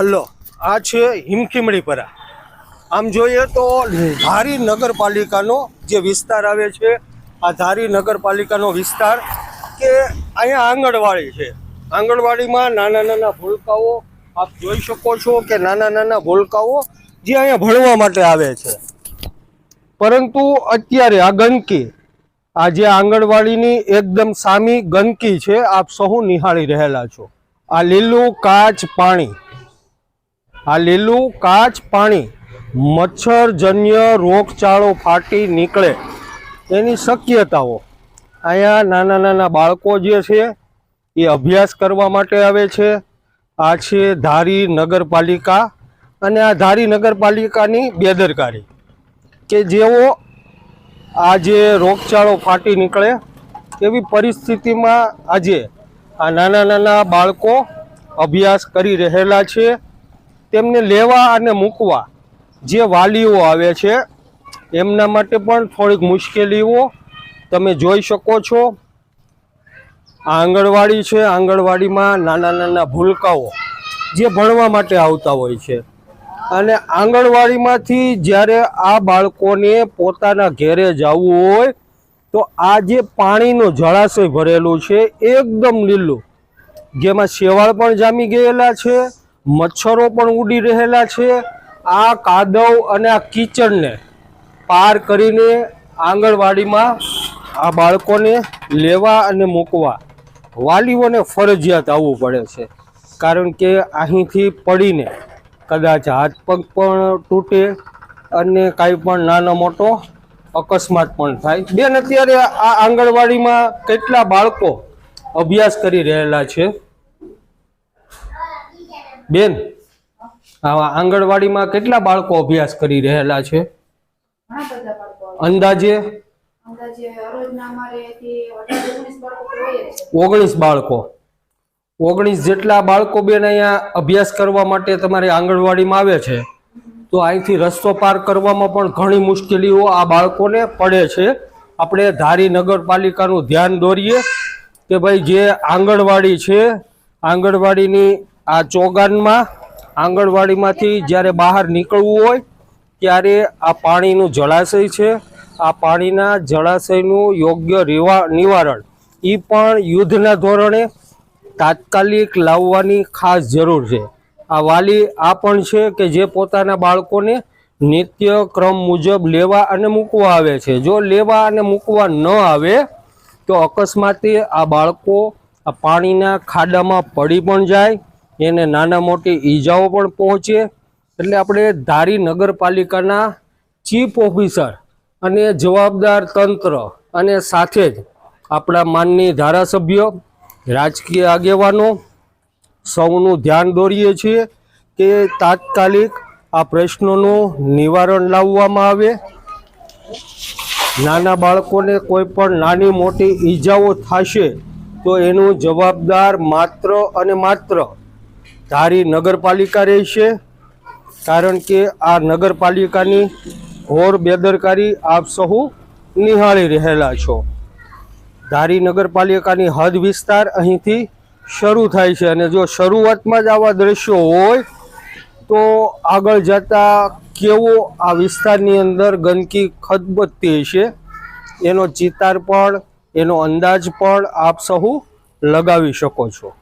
Hello, આ છે હિમખીમડીપરા આમ જોઈએ તો ધારી નગરપાલિકાનો જે વિસ્તાર આવે છે, આ ધારી નગરપાલિકાનો વિસ્તાર કે અહીંયા આંગણવાડી છે. આંગણવાડીમાં નાના નાના ભૂલકાઓ, આપ જોઈ શકો છો કે નાના નાના ભૂલકાઓ જે અહીંયા ભણવા માટે આવે છે. પરંતુ અત્યારે આ ગંદકી, આ જે આંગણવાડીની એકદમ સામી ગંદકી છે, આપ સહુ નિહાળી રહેલા છો. આ લીલું કાચ પાણી આ લીલું કાચ પાણી મચ્છરજન્ય રોગચાળો ફાટી નીકળે એની શક્યતાઓ. અહીંયા નાના નાના બાળકો જે છે, એ અભ્યાસ કરવા માટે આવે છે. આ છે ધારી નગરપાલિકા અને આ ધારી નગરપાલિકાની બેદરકારી કે જેઓ આ જે રોગચાળો ફાટી નીકળે એવી પરિસ્થિતિમાં આજે આ નાના નાના બાળકો અભ્યાસ કરી રહેલા છે. તેમને લેવા અને મૂકવા જે વાલીઓ આવે છે, એમના માટે પણ થોડીક મુશ્કેલીઓ તમે જોઈ શકો છો. આંગણવાડી છે, આંગણવાડીમાં નાના નાના ભૂલકાઓ જે ભણવા માટે આવતા હોય છે. અને આંગણવાડીમાંથી જ્યારે આ બાળકોને પોતાના ઘેરે જવું હોય, તો આ જે પાણીનો જળાશય ભરેલું છે, એકદમ લીલું. જેમાં શેવાળ પણ જામી ગયેલા છે મચ્છરો પણ ઉડી રહેલા છે. આ કાદવ અને આ કિચડને પાર કરીને આંગણવાડીમાં આ બાળકોને લેવા અને મૂકવા વાલીઓને ફરજિયાત આવવું પડે છે. કારણ કે અહીંથી પડીને કદાચ હાથ પગ પણ તૂટે અને કાંઈ પણ નાનો મોટો અકસ્માત પણ થાય. બેન, અત્યારે આ આંગણવાડીમાં કેટલા બાળકો અભ્યાસ કરી રહેલા છે? બેન આ આંગણવાડીમાં કેટલા બાળકો અભ્યાસ કરી રહેલા છે? આવે. અંદાજે. ઓગણીસ બાળકો. ઓગણીસ જેટલા બાળકો બેન અહીંયા અભ્યાસ કરવા માટે તમારી આંગણવાડીમાં આવે છે. તો અહીંથી રસ્તો પાર કરવામાં પણ ઘણી મુશ્કેલીઓ આ બાળકોને પડે છે. આપણે ધારી નગરપાલિકાનું ધ્યાન દોરીએ કે ભાઈ જે આંગણવાડી છે આંગણવાડીની આ ચોગાનમાં, આંગણવાડીમાંથી જ્યારે બહાર નીકળવું હોય, ત્યારે આ પાણીનું જળાશય છે. આ પાણીના જળાશયનું યોગ્ય નિવારણ. એ પણ યુદ્ધના ધોરણે તાત્કાલિક લાવવાની ખાસ જરૂર છે. આ વાલી આ પણ છે કે જે પોતાના બાળકોને નિત્ય ક્રમ મુજબ લેવા અને મૂકવા આવે છે. જો લેવા અને મૂકવા ન આવે, તો અકસ્માતે આ બાળકો આ પાણીના ખાડામાં પડી પણ જાય એને નાના મોટી ઈજાઓ પણ પહોંચે. એટલે આપણે ધારી નગરપાલિકાના ચીફ ઓફિસર અને જવાબદાર તંત્ર અને સાથે જ આપણા માનની ધારાસભ્યો, રાજકીય આગેવાનો સૌનું ધ્યાન દોરીએ છીએ કે તાત્કાલિક આ પ્રશ્નોનું નિવારણ લાવવામાં આવે. નાના બાળકોને કોઈ પણ નાની મોટી ઈજાઓ થશે તો એનું જવાબદાર માત્ર અને માત્ર ધારી નગરપાલિકા રહેશે, કારણ કે આ નગરપાલિકાની ઘોર બેદરકારી આપ સહુ નિહાળી રહેલા છો. ધારી નગરપાલિકાની હદ વિસ્તાર અહીંથી શરૂ થાય છે અને જો શરૂઆતમાં જ આવા દ્રશ્યો હોય, તો આગળ જતા કેવો આ વિસ્તારની અંદર ગંદકી ખદબદતી હશે, એનો ચિતાર પણ, એનો અંદાજ પણ આપ સહુ લગાવી શકો છો.